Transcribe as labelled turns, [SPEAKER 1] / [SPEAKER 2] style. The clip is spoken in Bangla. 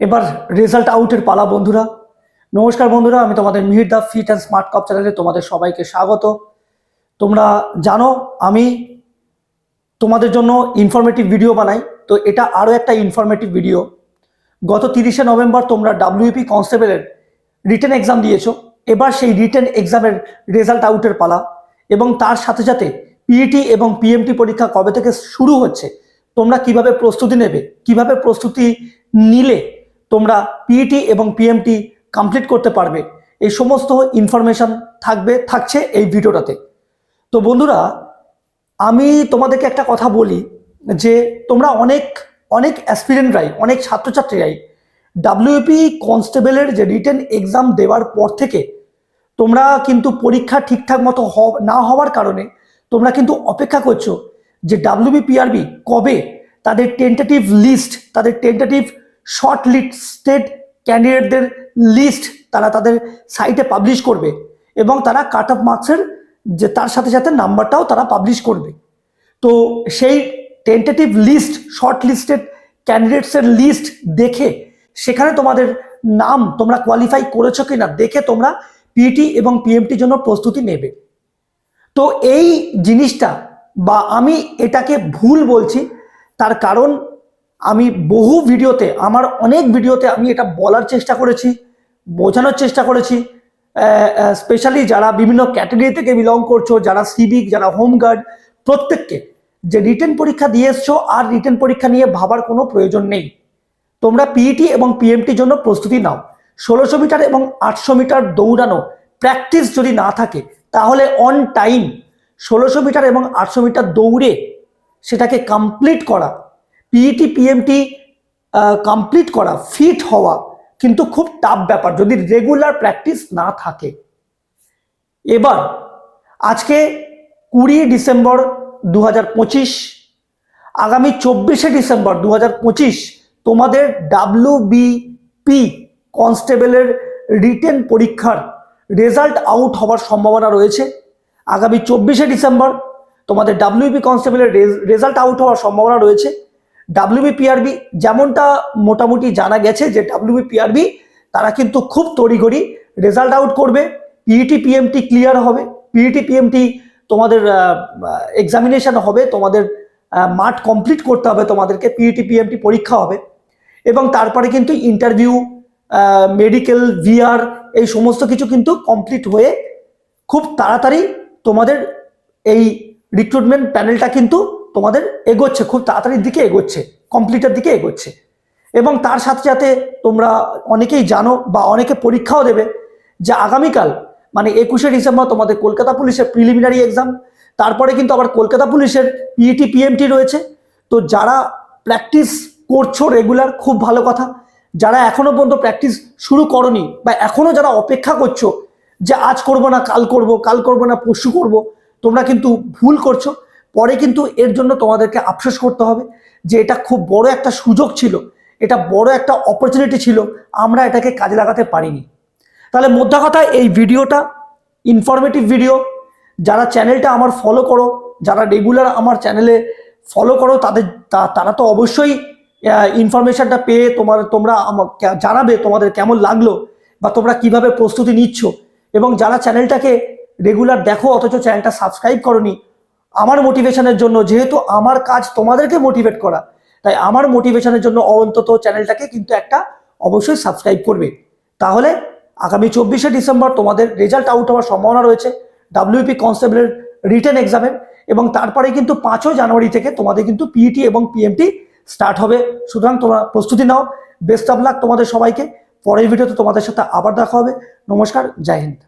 [SPEAKER 1] এবার রেজাল্ট আউটের পালা, বন্ধুরা। নমস্কার বন্ধুরা, আমি তোমাদের মিহির দা ফিট অ্যান্ড স্মার্ট কাপ চ্যানেলে তোমাদের সবাইকে স্বাগত। তোমরা জানো, আমি তোমাদের জন্য ইনফরমেটিভ ভিডিও বানাই। তো এটা আরও একটা ইনফরমেটিভ ভিডিও গত তিরিশে নভেম্বর তোমরা ডাব্লিউপি কনস্টেবলের রিটেন এক্সাম দিয়েছ। এবার সেই রিটেন এক্সামের রেজাল্ট আউটের পালা। এবং তার সাথে সাথে পিইটি এবং পিএমটি পরীক্ষা কবে থেকে শুরু হচ্ছে, তোমরা কীভাবে প্রস্তুতি নেবে, কীভাবে প্রস্তুতি নিলে তোমরা পিইটি এবং পিএমটি কমপ্লিট করতে পারবে। এই সমস্ত ইনফরমেশন থাকবে, থাকছে এই ভিডিওটাতে। তো বন্ধুরা, আমি তোমাদেরকে একটা কথা বলি যে তোমরা অনেক অনেক অ্যাসপিরেন্টরাই অনেক ছাত্রছাত্রীরাই ডাব্লিউপি কনস্টেবলের যে রিটেন এক্সাম দেওয়ার পর থেকে তোমরা কিন্তু পরীক্ষা ঠিকঠাক মতো না হওয়ার কারণে তোমরা কিন্তু অপেক্ষা করছ যে ডাব্লিউবি পিআরবি কবে তাদের টেন্টেটিভ লিস্ট তাদের টেন্টেটিভ শর্ট লিস্টেড ক্যান্ডিডেটদের লিস্ট তারা তাদের সাইটে পাবলিশ করবে এবং তারা কাট অফ মার্কসের যে, তার সাথে সাথে নাম্বারটাও তারা পাবলিশ করবে। তো সেই টেন্টেটিভ লিস্ট শর্ট লিস্টেড ক্যান্ডিডেটসের লিস্ট দেখে সেখানে তোমাদের নাম তোমরা কোয়ালিফাই করেছ কি না দেখে তোমরা পিটি এবং পিএমটির জন্য প্রস্তুতি নেবে। তো এই জিনিসটা বা আমি এটাকে ভুল বলছি, তার কারণ আমি বহু ভিডিওতে, আমার অনেক ভিডিওতে আমি এটা বলার চেষ্টা করেছি, বোঝানোর চেষ্টা করেছি। স্পেশালি যারা বিভিন্ন ক্যাটাগরি থেকে বিলং করছ, যারা সিভিক যারা হোমগার্ড প্রত্যেককে, যে রিটেন পরীক্ষা দিয়ে এসছো আর রিটেন পরীক্ষা নিয়ে ভাবার কোনো প্রয়োজন নেই। তোমরা পিইটি এবং পিএমটির জন্য প্রস্তুতি নাও। ষোলোশো মিটার এবং আটশো মিটার দৌড়ানো প্র্যাকটিস যদি না থাকে, তাহলে অন টাইম ষোলোশো মিটার এবং আটশো মিটার দৌড়ে সেটাকে কমপ্লিট করা পিইটি পিএমটি কমপ্লিট করা ফিট হওয়া কিন্তু খুব টাফ ব্যাপার যদি রেগুলার প্র্যাকটিস না থাকে। এবার আজকে কুড়ি ডিসেম্বর দু হাজার পঁচিশ, আগামী চব্বিশে ডিসেম্বর দু হাজার পঁচিশ তোমাদের ডাব্লিউ বিপি কনস্টেবলের রিটেন পরীক্ষার রেজাল্ট আউট হওয়ার সম্ভাবনা রয়েছে। আগামী চব্বিশে ডিসেম্বর তোমাদের ডাব্লিউবি কনস্টেবলের রেজাল্ট আউট হওয়ার সম্ভাবনা রয়েছে। ডাব্লিউবি পিআরবি যেমনটা মোটামুটি জানা গেছে যে ডাব্লিউবি পিআরবি তারা কিন্তু খুব তড়িঘড়ি রেজাল্ট আউট করবে পিইটি পিএমটি ক্লিয়ার হবে পিইটি পিএমটি তোমাদের এক্সামিনেশন হবে, তোমাদের মাঠ কমপ্লিট করতে হবে, তোমাদেরকে পিইটি পিএমটি পরীক্ষা হবে এবং তারপরে কিন্তু ইন্টারভিউ মেডিকেল ভিআর এই সমস্ত কিছু কিন্তু কমপ্লিট হয়ে খুব তাড়াতাড়ি তোমাদের এই রিক্রুটমেন্ট প্যানেলটা কিন্তু তোমাদের এগোচ্ছে, খুব তাড়াতাড়ির দিকে এগোচ্ছে, কমপ্লিটের দিকে এগোচ্ছে। এবং তার সাথে সাথে তোমরা অনেকেই জানো বা অনেকে পরীক্ষাও দেবে যে আগামীকাল মানে একুশে ডিসেম্বর তোমাদের কলকাতা পুলিশের প্রিলিমিনারি এক্সাম তারপরে কিন্তু আবার কলকাতা পুলিশের পিইটি পিএমটি রয়েছে। তো যারা প্র্যাকটিস করছ রেগুলার খুব ভালো কথা। যারা এখনও পর্যন্ত প্র্যাকটিস শুরু করনি বা এখনও যারা অপেক্ষা করছ যে আজ করব না, কাল করব কাল করব না, পরশু করব, তোমরা কিন্তু ভুল করছ। পরে কিন্তু এর জন্য তোমাদেরকে আফসোস করতে হবে যে এটা খুব বড় একটা সুযোগ ছিল, এটা বড় একটা অপরচুনিটি ছিল, আমরা এটাকে কাজে লাগাতে পারিনি। তাহলে মোদ্দা কথা, এই ভিডিওটা ইনফরমেটিভ ভিডিও যারা চ্যানেলটা আমার ফলো করো, যারা রেগুলার আমার চ্যানেলে ফলো করো, তাদের তারা তো অবশ্যই ইনফরমেশনটা পেয়ে তোমার, তোমরা জানাবে তোমাদের কেমন লাগল বা তোমরা কীভাবে প্রস্তুতি নিচ্ছ। এবং যারা চ্যানেলটাকে রেগুলার দেখো, অথচ চ্যানেলটা সাবস্ক্রাইব করনি আমার মোটিভেশনের জন্য, যেহেতু আমার কাজ তোমাদেরকে মোটিভেট করা, তাই আমার মোটিভেশনের জন্য অন্তত চ্যানেলটাকে কিন্তু একটা অবশ্যই সাবস্ক্রাইব করবে। তাহলে আগামী চব্বিশে ডিসেম্বর তোমাদের রেজাল্ট আউট হওয়ার সম্ভাবনা রয়েছে ডাব্লিউপি কনস্টেবলের রিটেন এক্সামের এবং তারপরে কিন্তু পাঁচই জানুয়ারি থেকে তোমাদের কিন্তু পিইটি এবং পিএমটি স্টার্ট হবে। সুতরাং তোমরা প্রস্তুতি নাও। বেস্ট অফ লাক তোমাদের সবাইকে। পরের ভিডিওতে তোমাদের সাথে আবার দেখা হবে। নমস্কার, জয় হিন্দ।